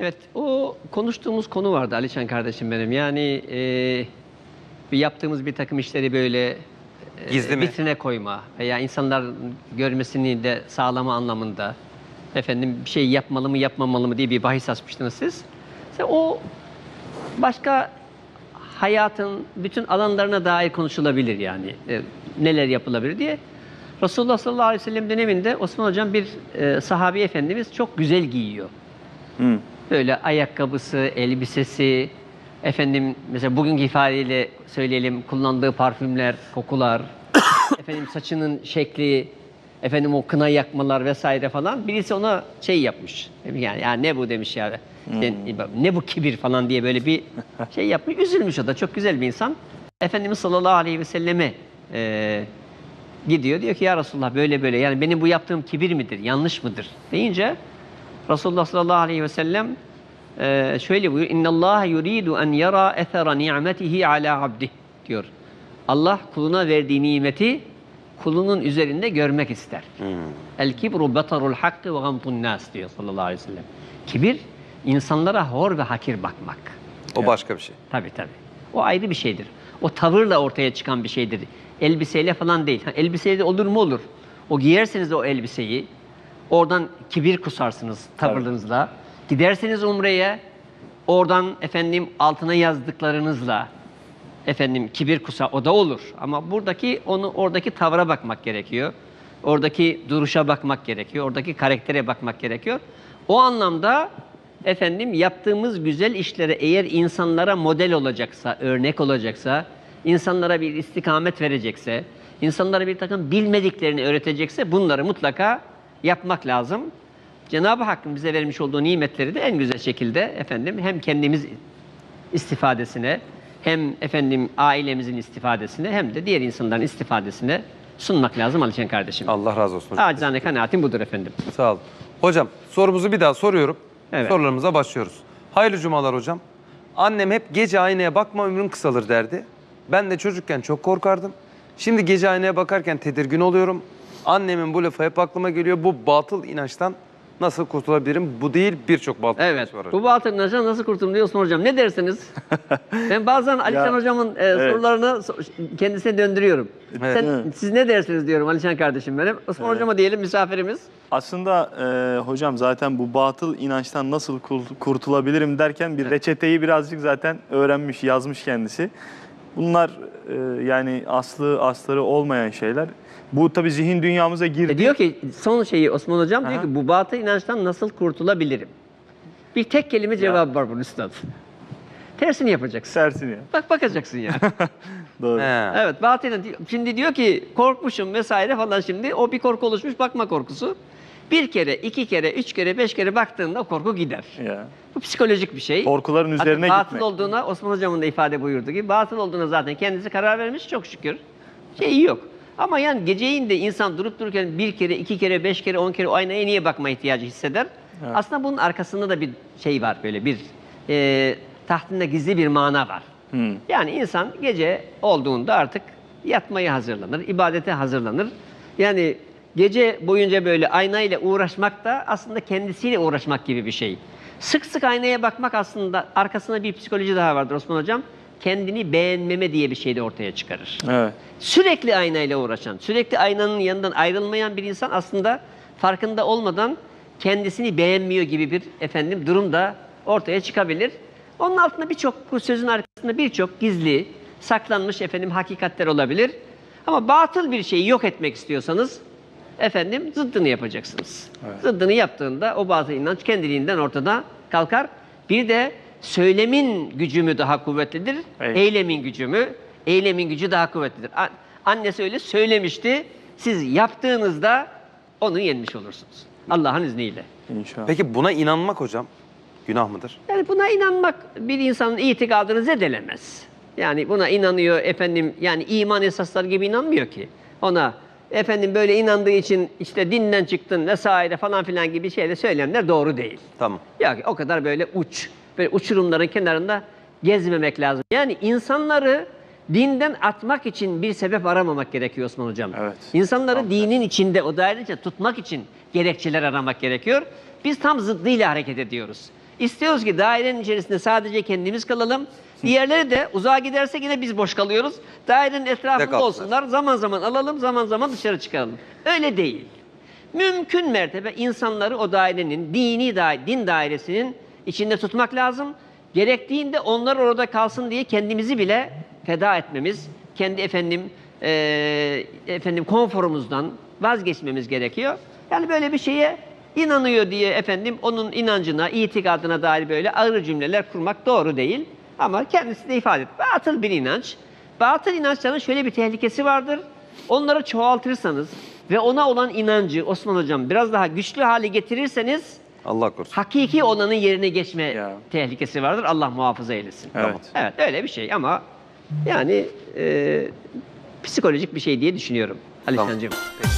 Evet, o konuştuğumuz konu vardı Alişan kardeşim benim. Yani e, bir yaptığımız bir takım işleri böyle e, Gizli mi? vitrine koyma veya insanlar görmesini de sağlama anlamında efendim bir şey yapmalı mı yapmamalı mı diye bir bahis açmıştınız siz. Mesela o başka hayatın bütün alanlarına dair konuşulabilir yani. E, neler yapılabilir diye. Resulullah sallallahu aleyhi ve sellem döneminde Osman Hocam bir e, sahabi efendimiz çok güzel giyiyor. Hı. Böyle ayakkabısı, elbisesi, efendim mesela bugünkü ifadeyle söyleyelim kullandığı parfümler, kokular, efendim saçının şekli, efendim o kına yakmalar vesaire falan. Birisi ona şey yapmış. Yani, ya ne bu demiş ya. İşte, Ne bu kibir falan diye böyle bir şey yapmış. Üzülmüş o da. Çok güzel bir insan. Efendimiz sallallahu aleyhi ve selleme e, gidiyor. Diyor ki ya Resulullah böyle böyle. Yani benim bu yaptığım kibir midir, yanlış mıdır? Deyince Resulullah sallallahu aleyhi ve sellem e, şöyle buyuruyor. İnna Allah yuridu en yara ethera ni'metihi ala abdih diyor. Allah kuluna verdiği nimeti kulunun üzerinde görmek ister. El kibru batarul hakkı ve gamtun nas diyor sallallahu aleyhi ve sellem. Kibir insanlara hor ve hakir bakmak. O başka bir şey. Tabii tabii. O ayrı bir şeydir. O tavırla ortaya çıkan bir şeydir. Elbiseyle falan değil. Ha, elbiseyle olur mu olur. O giyerseniz o elbiseyi, oradan kibir kusarsınız tavırlarınızla. Giderseniz umreye, oradan efendim altına yazdıklarınızla efendim kibir kusa o da olur. Ama buradaki onu oradaki tavra bakmak gerekiyor. Oradaki duruşa bakmak gerekiyor. Oradaki karaktere bakmak gerekiyor. O anlamda efendim yaptığımız güzel işlere eğer insanlara model olacaksa, örnek olacaksa, insanlara bir istikamet verecekse, insanlara bir takım bilmediklerini öğretecekse bunları mutlaka yapmak lazım. Cenab-ı Hakk'ın bize vermiş olduğu nimetleri de en güzel şekilde efendim hem kendimiz istifadesine hem efendim ailemizin istifadesine hem de diğer insanların istifadesine sunmak lazım Alişan kardeşim. Allah razı olsun. hocam. Acizane kanaatim budur efendim. Sağ olun. Hocam sorumuzu bir daha soruyorum. Evet. Sorularımıza başlıyoruz. Hayırlı cumalar hocam. Annem hep gece aynaya bakma ömrün kısalır derdi. Ben de çocukken çok korkardım. Şimdi gece aynaya bakarken tedirgin oluyorum. Annemin bu lafı hep aklıma geliyor. Bu batıl inançtan nasıl kurtulabilirim? Bu değil birçok batıl Evet. inanç var. Bu batıl inançtan nasıl kurtulun diyor Osman Hocam. Ne dersiniz? ben bazen Alişan Hocam'ın e, sorularını so- kendisine döndürüyorum. Evet. Sen, siz ne dersiniz diyorum Alişan kardeşim benim. Osman Hocam'a diyelim misafirimiz. Aslında e, hocam zaten bu batıl inançtan nasıl kul- kurtulabilirim derken bir reçeteyi birazcık zaten öğrenmiş, yazmış kendisi. Bunlar e, yani aslı asları olmayan şeyler. Bu tabii zihin dünyamıza girdi. E diyor ki son şeyi Osman Hocam diyor Aha. ki bu batıl inançtan nasıl kurtulabilirim? Bir tek kelime cevabı var bunun üstad. Tersini yapacaksın. Tersini. Bak bakacaksın ya. Doğru. He. evet batıl inanç. Şimdi diyor ki korkmuşum vesaire falan şimdi. O bir korku oluşmuş bakma korkusu. Bir kere, iki kere, üç kere, beş kere baktığında korku gider. Ya. Bu psikolojik bir şey. Korkuların Hatta üzerine batıl gitmek. olduğuna Osman Hocam'ın da ifade buyurduğu gibi batıl olduğuna zaten kendisi karar vermiş çok şükür. Şeyi yok. Ama yani geceyin de insan durup dururken bir kere, iki kere, beş kere, on kere o aynaya niye bakma ihtiyacı hisseder? Evet. Aslında bunun arkasında da bir şey var böyle bir e, tahtında gizli bir mana var. Hmm. Yani insan gece olduğunda artık yatmaya hazırlanır, ibadete hazırlanır. Yani gece boyunca böyle aynayla uğraşmak da aslında kendisiyle uğraşmak gibi bir şey. Sık sık aynaya bakmak aslında arkasında bir psikoloji daha vardır Osman Hocam. Kendini beğenmeme diye bir şey de ortaya çıkarır. Evet. Sürekli aynayla uğraşan, sürekli aynanın yanından ayrılmayan bir insan aslında farkında olmadan kendisini beğenmiyor gibi bir efendim durum da ortaya çıkabilir. Onun altında birçok bu sözün arkasında birçok gizli, saklanmış efendim hakikatler olabilir. Ama batıl bir şeyi yok etmek istiyorsanız efendim zıddını yapacaksınız. Zıddını yaptığında o batıl inanç kendiliğinden ortada kalkar. Bir de söylemin gücü mü daha kuvvetlidir, Evet. eylemin gücü mü? Eylemin gücü daha kuvvetlidir. Annesi öyle söylemişti. Siz yaptığınızda onu yenmiş olursunuz. Allah'ın izniyle. İnşallah. Peki buna inanmak hocam günah mıdır? Yani buna inanmak bir insanın itikadını zedelemez. Yani buna inanıyor efendim yani iman esasları gibi inanmıyor ki. Ona efendim böyle inandığı için işte dinden çıktın vesaire falan filan gibi şeyler söyleyenler doğru değil. Tamam. Ya o kadar böyle uç, böyle uçurumların kenarında gezmemek lazım. Yani insanları dinden atmak için bir sebep aramamak gerekiyor Osman Hocam. Evet. İnsanları dinin içinde, o içinde tutmak için gerekçeler aramak gerekiyor. Biz tam zıddıyla hareket ediyoruz. İstiyoruz ki dairenin içerisinde sadece kendimiz kalalım. Diğerleri de uzağa giderse yine biz boş kalıyoruz. Dairenin etrafında olsunlar. Zaman zaman alalım, zaman zaman dışarı çıkaralım. Öyle değil. Mümkün mertebe insanları o dairenin, dini daire, din dairesinin içinde tutmak lazım. Gerektiğinde onlar orada kalsın diye kendimizi bile feda etmemiz, kendi efendim eee, efendim konforumuzdan vazgeçmemiz gerekiyor. Yani böyle bir şeye inanıyor diye efendim onun inancına, itikadına dair böyle ağır cümleler kurmak doğru değil. Ama kendisi de ifade et. Batıl bir inanç. Batıl inançların şöyle bir tehlikesi vardır. Onları çoğaltırsanız ve ona olan inancı Osman Hocam biraz daha güçlü hale getirirseniz Allah korusun. hakiki olanın yerine geçme Ya. tehlikesi vardır. Allah muhafaza eylesin. Evet. Evet öyle bir şey ama yani e, psikolojik bir şey diye düşünüyorum. Tamam. Alişancığım. Peki.